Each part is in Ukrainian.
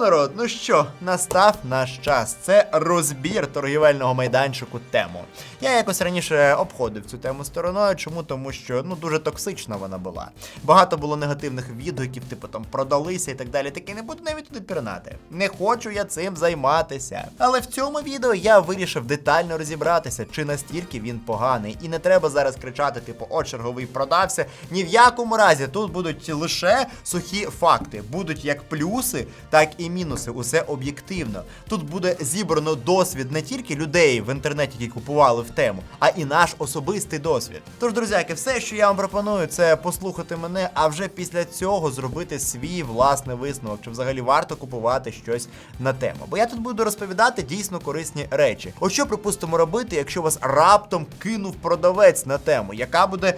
народ, ну що, настав наш час. Це розбір торгівельного майданчику тему. Я якось раніше обходив цю тему стороною. Чому? Тому що ну дуже токсична вона була. Багато було негативних відгуків, типу там продалися і так далі. Таки не буду навіть туди пірнати. Не хочу я цим займатися. Але в цьому відео я вирішив детально розібратися, чи настільки він поганий. І не треба зараз кричати, типу, о, черговий продався. Ні в якому разі тут будуть лише сухі факти. Будуть як плюси, так і мінуси. Усе об'єктивно. Тут буде зібрано досвід не тільки людей в інтернеті, які купували в тему, а і наш особистий досвід. Тож, друзяки, все, що я вам пропоную, це послухати мене, а вже після цього зробити свій власний висновок, чи взагалі варто купувати щось на тему. Бо я тут буду розповідати дійсно корисні речі. От що припустимо робити, якщо вас раптом кинув продавець на тему? Яка буде е,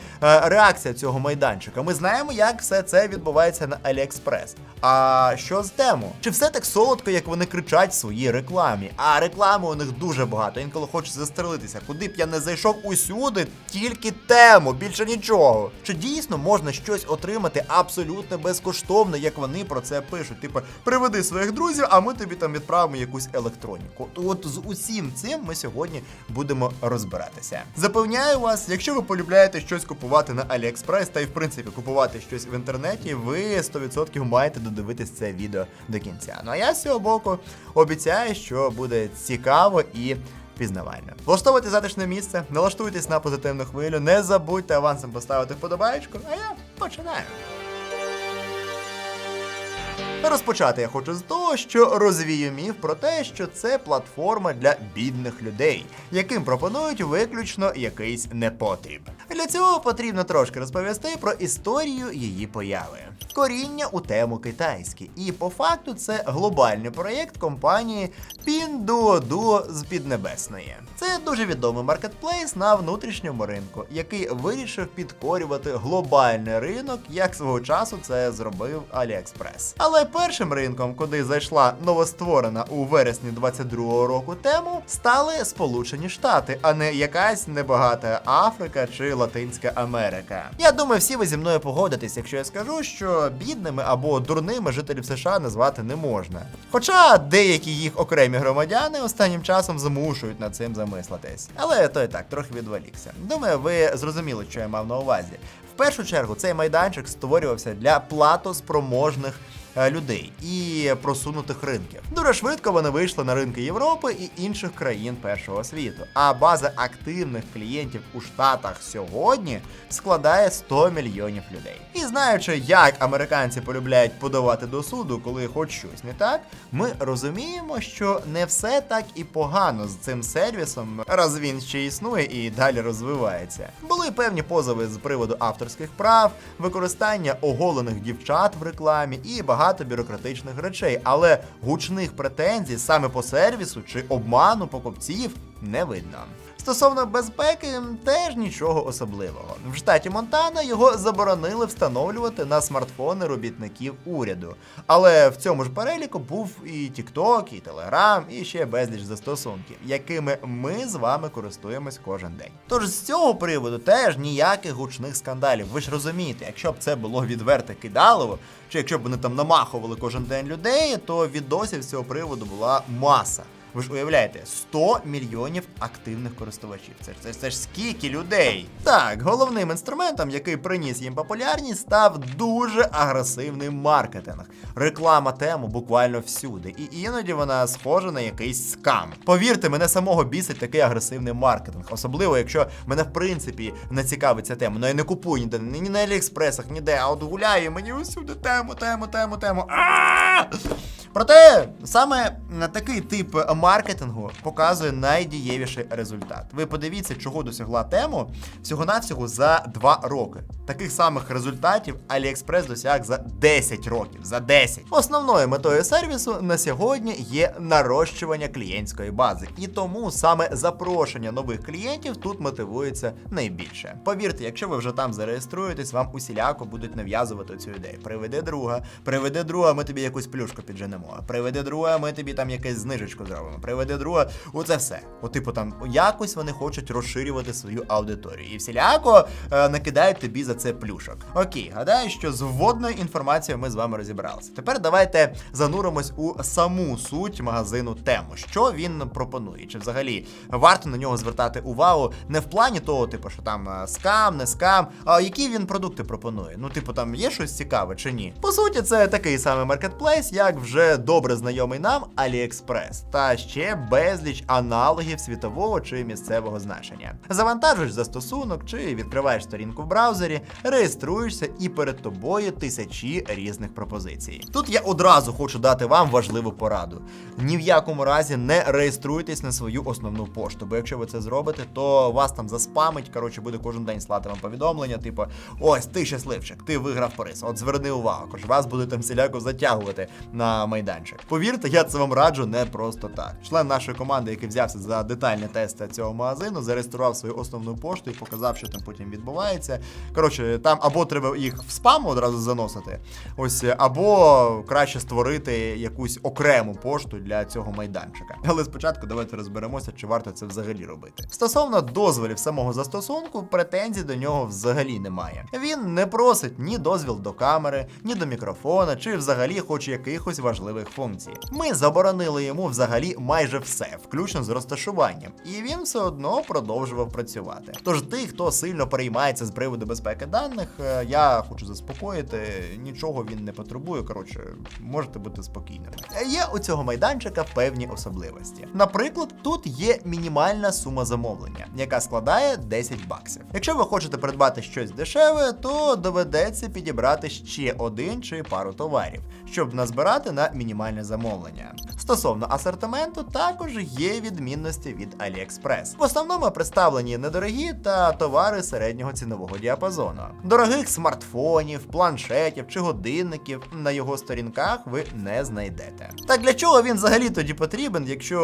реакція цього майданчика? Ми знаємо, як все це відбувається на AliExpress. А що з тему? Чи все так солодко, як вони кричать в своїй рекламі? А реклами у них дуже багато. Інколи хочеться застрелитися. Куди б я не зайшов усюди, тільки тему, більше нічого. Чи дійсно можна щось отримати абсолютно безкоштовно, як вони про це пишуть? Типу, приведи своїх друзів, а ми тобі там відправимо якусь електроніку. От з усім цим ми сьогодні будемо розбиратися. Запевняю вас, якщо ви полюбляєте щось купувати на AliExpress та й в принципі купувати щось в інтернеті, ви 100% маєте додивитись це відео до кінця. Ну а я з цього боку обіцяю, що буде цікаво і. Пізнавально. Влаштовуйте затишне місце, налаштуйтесь на позитивну хвилю, не забудьте авансом поставити вподобаєчку, а я починаю. Розпочати я хочу з того, що розвію міф про те, що це платформа для бідних людей, яким пропонують виключно якийсь непотріб. Для цього потрібно трошки розповісти про історію її появи. Коріння у тему китайське, і по факту це глобальний проєкт компанії Pinduoduo з Піднебесної. Це дуже відомий маркетплейс на внутрішньому ринку, який вирішив підкорювати глобальний ринок, як свого часу це зробив AliExpress. Але першим ринком, куди зайшла новостворена у вересні 22-го року тему, стали Сполучені Штати, а не якась небагата Африка чи Латинська Америка. Я думаю, всі ви зі мною погодитесь, якщо я скажу, що бідними або дурними жителів США назвати не можна. Хоча деякі їх окремі громадяни останнім часом змушують над цим замислитись. Але то і так, трохи відволікся. Думаю, ви зрозуміли, що я мав на увазі. В першу чергу цей майданчик створювався для платоспроможних людей і просунутих ринків. Дуже швидко вони вийшли на ринки Європи і інших країн першого світу. А база активних клієнтів у Штатах сьогодні складає 100 мільйонів людей. І знаючи, як американці полюбляють подавати до суду, коли хоч щось не так, ми розуміємо, що не все так і погано з цим сервісом, раз він ще існує і далі розвивається. Були певні позови з приводу авторських прав, використання оголених дівчат в рекламі і багато бюрократичних речей, але гучних претензій саме по сервісу чи обману покупців не видно. Стосовно безпеки, теж нічого особливого. В штаті Монтана його заборонили встановлювати на смартфони робітників уряду. Але в цьому ж переліку був і TikTok, і Telegram, і ще безліч застосунків, якими ми з вами користуємось кожен день. Тож з цього приводу теж ніяких гучних скандалів. Ви ж розумієте, якщо б це було відверте кидалово, чи якщо б вони там намахували кожен день людей, то відосів з цього приводу була маса. Ви ж уявляєте, 100 мільйонів активних користувачів. Це, це, це ж скільки людей. Так, головним інструментом, який приніс їм популярність, став дуже агресивний маркетинг. Реклама тему буквально всюди. І іноді вона схожа на якийсь скам. Повірте, мене самого бісить такий агресивний маркетинг. Особливо, якщо мене в принципі не цікавить ця тема. Ну я не купую ніде, ні на Аліекспресах, ніде, а от гуляю, мені усюди тему, тему, тему, тему. А! Проте саме на такий тип маркетингу показує найдієвіший результат. Ви подивіться, чого досягла тему всього-навсього за 2 роки. Таких самих результатів AliExpress досяг за 10 років. За 10. Основною метою сервісу на сьогодні є нарощування клієнтської бази, і тому саме запрошення нових клієнтів тут мотивується найбільше. Повірте, якщо ви вже там зареєструєтесь, вам усіляко будуть нав'язувати цю ідею. Приведи друга, приведи друга, ми тобі якусь плюшку підженемо. Приведи друга, ми тобі там якусь знижечку зробимо, приведи друга. Оце все. От, типу, там якось вони хочуть розширювати свою аудиторію. І всіляко е, накидають тобі за це плюшок. Окей, гадаю, що з вводною інформацією ми з вами розібралися. Тепер давайте зануримось у саму суть магазину тему. Що він пропонує? Чи взагалі варто на нього звертати увагу не в плані того, типу, що там е, скам, не скам, а які він продукти пропонує? Ну, типу, там є щось цікаве чи ні? По суті, це такий самий маркетплейс, як вже добре знайомий нам AliExpress, та ще безліч аналогів світового чи місцевого значення. Завантажуєш застосунок чи відкриваєш сторінку в браузері, реєструєшся і перед тобою тисячі різних пропозицій. Тут я одразу хочу дати вам важливу пораду. Ні в якому разі не реєструйтесь на свою основну пошту, бо якщо ви це зробите, то вас там заспамить. Коротше, буде кожен день слати вам повідомлення, типу, ось ти щасливчик, ти виграв приз. От зверни увагу, кож вас будуть там всіляко затягувати на майданчик. Повірте, я це вам раджу не просто так. Член нашої команди, який взявся за детальні тести цього магазину, зареєстрував свою основну пошту і показав, що там потім відбувається. Коротше, там або треба їх в спам одразу заносити, ось або краще створити якусь окрему пошту для цього майданчика. Але спочатку давайте розберемося, чи варто це взагалі робити. Стосовно дозволів самого застосунку, претензій до нього взагалі немає. Він не просить ні дозвіл до камери, ні до мікрофона, чи взагалі хоч якихось важливих функцій. Ми заборонили йому взагалі майже все, включно з розташуванням, і він все одно продовжував працювати. Тож тих, хто сильно переймається з приводу безпеки даних, е, я хочу заспокоїти, нічого він не потребує. Коротше, можете бути спокійними. Є у цього майданчика певні особливості. Наприклад, тут є мінімальна сума замовлення, яка складає 10 баксів. Якщо ви хочете придбати щось дешеве, то доведеться підібрати ще один чи пару товарів, щоб назбирати на мінімальне замовлення. Стосовно асортименту, також є відмінності від AliExpress. В основному представлені недорогі та товари середнього цінового діапазону. Дорогих смартфонів, планшетів чи годинників на його сторінках ви не знайдете. Так для чого він взагалі тоді потрібен, якщо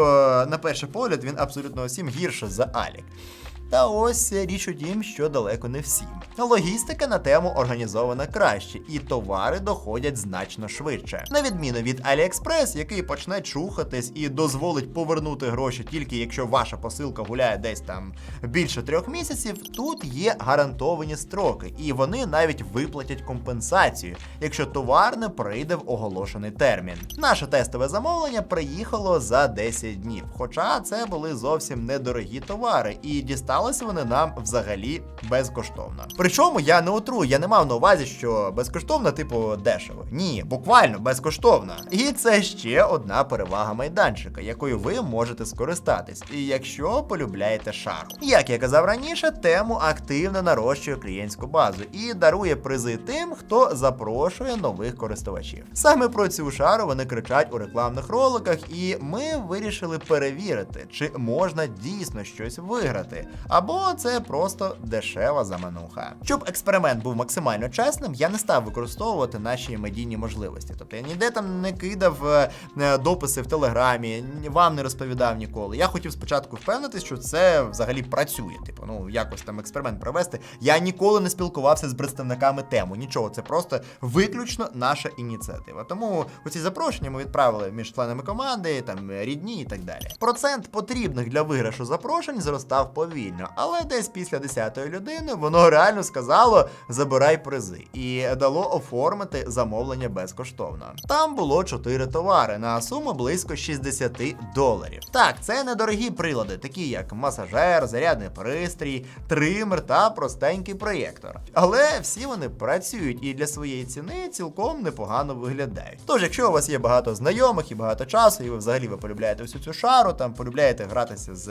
на перший погляд він абсолютно усім гірше за Алік? Та ось річ у тім, що далеко не всім. Логістика на тему організована краще, і товари доходять значно швидше. На відміну від AliExpress, який почне чухатись і дозволить повернути гроші тільки якщо ваша посилка гуляє десь там більше трьох місяців. Тут є гарантовані строки, і вони навіть виплатять компенсацію, якщо товар не прийде в оголошений термін. Наше тестове замовлення приїхало за 10 днів, хоча це були зовсім недорогі товари, і дісталися вони нам взагалі безкоштовно. Причому я не утрую, я не мав на увазі, що безкоштовно, типу, дешево. Ні, буквально безкоштовно. І це ще одна перевага майданчика, якою ви можете скористатись, і якщо полюбляєте шару. Як я казав раніше, тему активно нарощує клієнтську базу і дарує призи тим, хто запрошує нових користувачів. Саме про цю шару вони кричать у рекламних роликах, і ми вирішили перевірити, чи можна дійсно щось виграти, або це просто дешева замануха. Щоб експеримент був максимально чесним, я не став використовувати наші медійні можливості. Тобто я ніде там не кидав е, е, дописи в телеграмі, вам не розповідав ніколи. Я хотів спочатку впевнитись, що це взагалі працює. Типу, ну якось там експеримент провести. Я ніколи не спілкувався з представниками тему. Нічого, це просто виключно наша ініціатива. Тому оці запрошення ми відправили між членами команди, там рідні і так далі. Процент потрібних для виграшу запрошень зростав повільно, але десь після 10-ї людини воно реально сказало забирай призи і дало оформити замовлення безкоштовно. Там було 4 товари на суму близько 60 доларів. Так, це недорогі прилади, такі як масажер, зарядний пристрій, тример та простенький проєктор. Але всі вони працюють і для своєї ціни цілком непогано виглядають. Тож, якщо у вас є багато знайомих і багато часу, і ви взагалі ви полюбляєте всю цю шару, там полюбляєте гратися з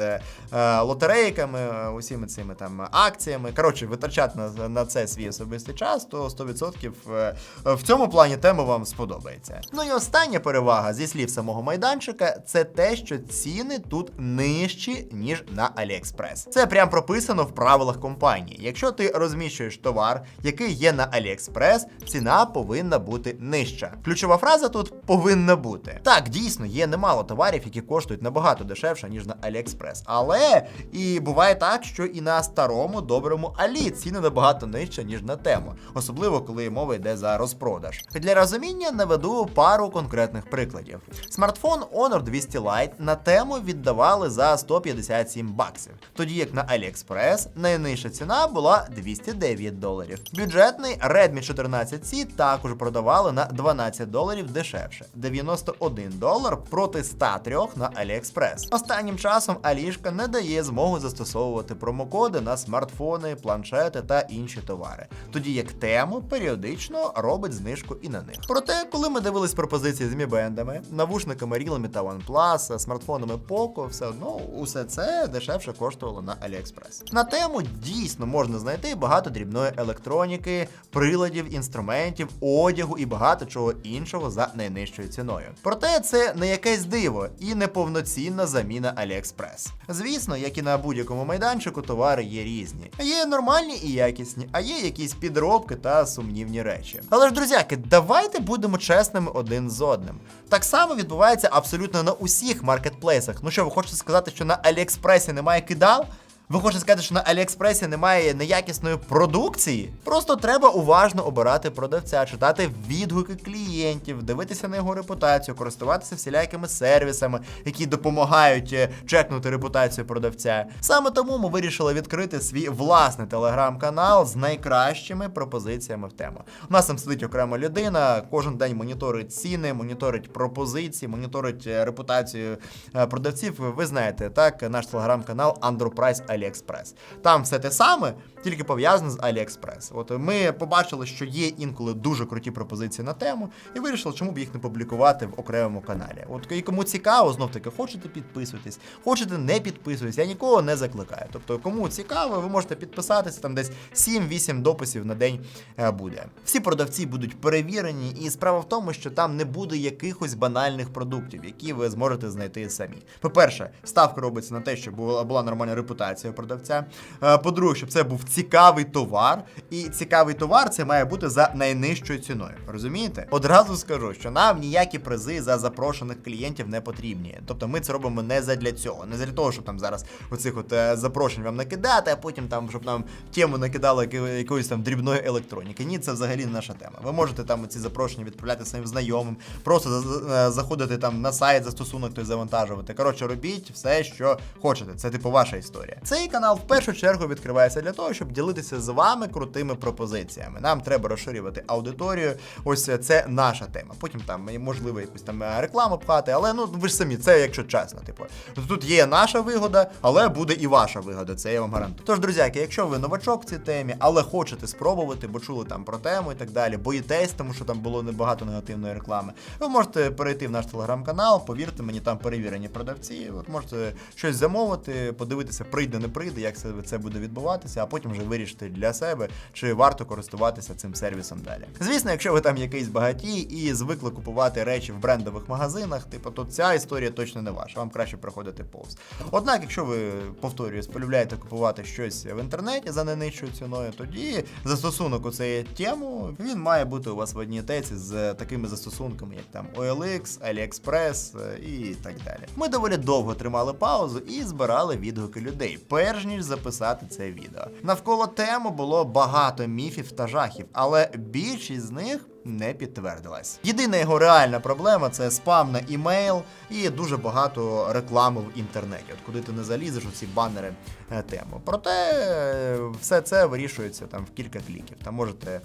е, лотерейками, усіми цими там акціями. Коротше, витрачати на, на це свій особистий час, то 100% е, в цьому плані тема вам сподобається. Ну і остання перевага зі слів самого майданчика це те, що ціни тут нижчі, ніж на AliExpress. Це прям прописано в правилах компанії. Якщо ти розміщуєш товар, який є на AliExpress, ціна повинна бути нижча. Ключова фраза тут повинна бути. Так, дійсно, є немало товарів, які коштують набагато дешевше, ніж на AliExpress. Але і буває так. Так, що і на старому доброму Алі ціни набагато нижче, ніж на тему, особливо коли мова йде за розпродаж. Для розуміння наведу пару конкретних прикладів. Смартфон Honor 200 Lite на тему віддавали за 157 баксів, тоді як на AliExpress найнижча ціна була 209 доларів. Бюджетний Redmi 14C також продавали на 12 доларів дешевше 91 долар проти 103 на AliExpress. Останнім часом Алішка не дає змогу застосовувати промокоди на смартфони, планшети та інші товари, тоді як тему періодично робить знижку і на них. Проте, коли ми дивились пропозиції з мібендами, навушниками Realme та OnePlus, смартфонами Poco, все одно усе це дешевше коштувало на AliExpress. На тему дійсно можна знайти багато дрібної електроніки, приладів, інструментів, одягу і багато чого іншого за найнижчою ціною. Проте це не якесь диво і не повноцінна заміна AliExpress. Звісно, як і на будь-якому майданчику, товари є різні. Є нормальні і якісні, а є якісь підробки та сумнівні речі. Але ж, друзяки, давайте будемо чесними один з одним. Так само відбувається абсолютно на усіх маркетплейсах. Ну що, ви хочете сказати, що на Аліекспресі немає кидал? Ви хочете сказати, що на Аліекспресі немає неякісної продукції? Просто треба уважно обирати продавця, читати відгуки клієнтів, дивитися на його репутацію, користуватися всілякими сервісами, які допомагають е, чекнути репутацію продавця. Саме тому ми вирішили відкрити свій власний телеграм-канал з найкращими пропозиціями в тему. У нас там сидить окрема людина, кожен день моніторить ціни, моніторить пропозиції, моніторить е, репутацію е, продавців. Ви знаєте, так, наш телеграм-канал Underprice AliExpress. Там все те саме, тільки пов'язане з AliExpress. От ми побачили, що є інколи дуже круті пропозиції на тему, і вирішили, чому б їх не публікувати в окремому каналі. От і кому цікаво, знов таки, хочете підписуйтесь, хочете не підписуйтесь, я нікого не закликаю. Тобто, кому цікаво, ви можете підписатися, там десь 7-8 дописів на день е, буде. Всі продавці будуть перевірені, і справа в тому, що там не буде якихось банальних продуктів, які ви зможете знайти самі. По-перше, ставка робиться на те, щоб була нормальна репутація у продавця. Е, По-друге, щоб це був цікавий товар, і цікавий товар це має бути за найнижчою ціною. Розумієте? Одразу скажу, що нам ніякі призи за запрошених клієнтів не потрібні. Тобто ми це робимо не задля цього, не для того, щоб там зараз оцих от е, запрошень вам накидати, а потім там, щоб нам тему накидали якоїсь там дрібної електроніки. Ні, це взагалі не наша тема. Ви можете там ці запрошення відправляти своїм знайомим, просто е, заходити там на сайт, застосунок той завантажувати. Коротше, робіть все, що хочете. Це типу ваша історія. Цей канал в першу чергу відкривається для того, щоб ділитися з вами крутими пропозиціями. Нам треба розширювати аудиторію. Ось це наша тема. Потім там можливо якусь там рекламу пхати, але ну ви ж самі, це якщо чесно. Типу, тут є наша вигода, але буде і ваша вигода. Це я вам гарантую. Тож, друзяки, якщо ви новачок в цій темі, але хочете спробувати, бо чули там про тему і так далі, боїтесь, тому що там було небагато негативної реклами. Ви можете перейти в наш телеграм-канал, повірте мені, там перевірені продавці. От можете щось замовити, подивитися, прийде, не прийде, як це, буде відбуватися, а потім вже вирішити для себе, чи варто користуватися цим сервісом далі. Звісно, якщо ви там якийсь багатій і звикли купувати речі в брендових магазинах, типу, то ця історія точно не ваша. Вам краще проходити повз. Однак, якщо ви повторюю, полюбляєте купувати щось в інтернеті за найнижчою ціною, тоді застосунок у цієї тему він має бути у вас в одній теці з такими застосунками, як там OLX, AliExpress е, і так далі. Ми доволі довго тримали паузу і збирали відгуки людей, перш ніж записати це відео. Навколо теми було багато міфів та жахів, але більшість з них. Не підтвердилась. Єдина його реальна проблема це спам на імейл і дуже багато реклами в інтернеті. От куди ти не залізеш у ці банери е, тему. Проте е, все це вирішується там в кілька кліків. Там можете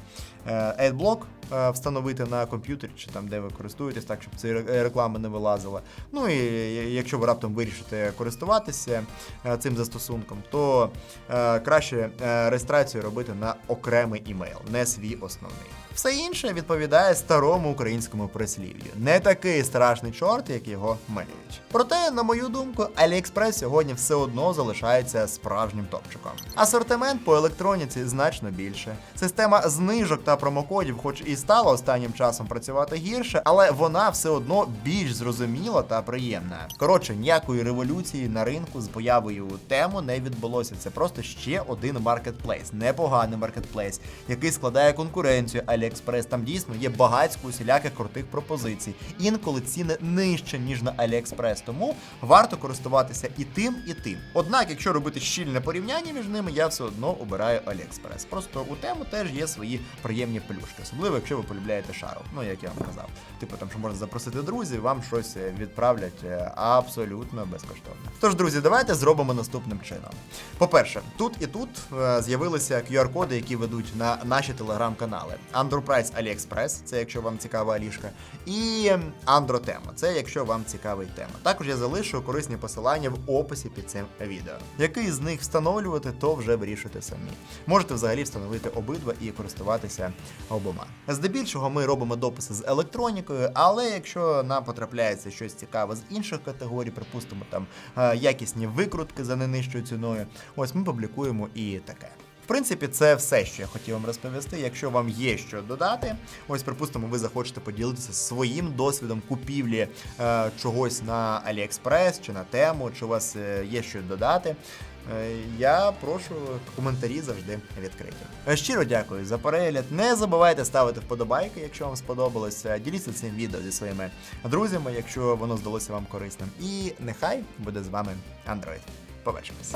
адблок е, встановити на комп'ютері чи там, де ви користуєтесь, так щоб ці ре- реклами не вилазила. Ну і якщо ви раптом вирішите користуватися цим застосунком, то краще реєстрацію робити на окремий імейл, не свій основний. Все інше відповідає старому українському прислів'ю. Не такий страшний чорт, як його малюють. Проте, на мою думку, AliExpress сьогодні все одно залишається справжнім топчиком. Асортимент по електроніці значно більше. Система знижок та промокодів, хоч і стала останнім часом працювати гірше, але вона все одно більш зрозуміла та приємна. Коротше, ніякої революції на ринку з появою тему не відбулося. Це просто ще один маркетплейс, непоганий маркетплейс, який складає конкуренцію AliExpress. Там дійсно є багатько усіляких крутих пропозицій. Інколи ціни нижче, ніж на AliExpress. Тому варто користуватися і тим, і тим. Однак, якщо робити щільне порівняння між ними, я все одно обираю AliExpress. Просто у тему теж є свої приємні плюшки, особливо якщо ви полюбляєте шару. Ну як я вам казав. Типу там, що можна запросити друзів, вам щось е, відправлять е, абсолютно безкоштовно. Тож, друзі, давайте зробимо наступним чином. По-перше, тут і тут е, з'явилися QR-коди, які ведуть на наші телеграм-канали. Underprice AliExpress, це якщо вам цікава Алішка, і Андротема, це якщо вам цікавий тема. Також я залишу корисні посилання в описі під цим відео. Який з них встановлювати, то вже вирішуйте самі. Можете взагалі встановити обидва і користуватися обома. Здебільшого ми робимо дописи з електронікою, але якщо нам потрапляється щось цікаве з інших категорій, припустимо там е, якісні викрутки за не нижчою ціною, ось ми публікуємо і таке. Принципі, це все, що я хотів вам розповісти. Якщо вам є що додати, ось припустимо, ви захочете поділитися своїм досвідом купівлі е, чогось на AliExpress чи на тему, чи у вас е, є що додати. е, Я прошу коментарі завжди відкриті. Е, Щиро дякую за перегляд. Не забувайте ставити вподобайки, якщо вам сподобалося. Діліться цим відео зі своїми друзями, якщо воно здалося вам корисним. І нехай буде з вами Android. Побачимось.